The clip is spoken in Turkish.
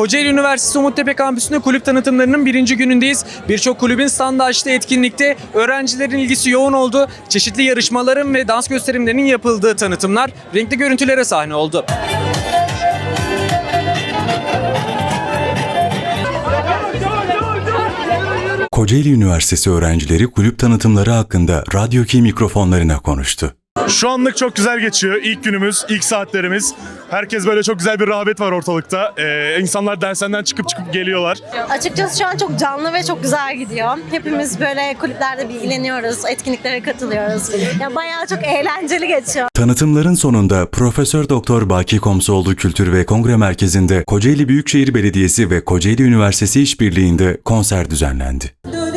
Kocaeli Üniversitesi Umuttepe Kampüsü'nde kulüp tanıtımlarının birinci günündeyiz. Birçok kulübün standı açtığı etkinlikte öğrencilerin ilgisi yoğun oldu. Çeşitli yarışmaların ve dans gösterimlerinin yapıldığı tanıtımlar renkli görüntülere sahne oldu. Kocaeli Üniversitesi öğrencileri kulüp tanıtımları hakkında Radyo 2 mikrofonlarına konuştu. Şu anlık çok güzel geçiyor. İlk günümüz, ilk saatlerimiz. Herkes böyle çok güzel bir rağbet var ortalıkta. Ee, insanlar dersenden çıkıp çıkıp geliyorlar. Açıkçası şu an çok canlı ve çok güzel gidiyor. Hepimiz böyle kulüplerde bilgileniyoruz, etkinliklere katılıyoruz. Yani bayağı çok eğlenceli geçiyor. Tanıtımların sonunda Profesör Doktor Baki Komsoğlu Kültür ve Kongre Merkezi'nde Kocaeli Büyükşehir Belediyesi ve Kocaeli Üniversitesi işbirliğinde konser düzenlendi. Dön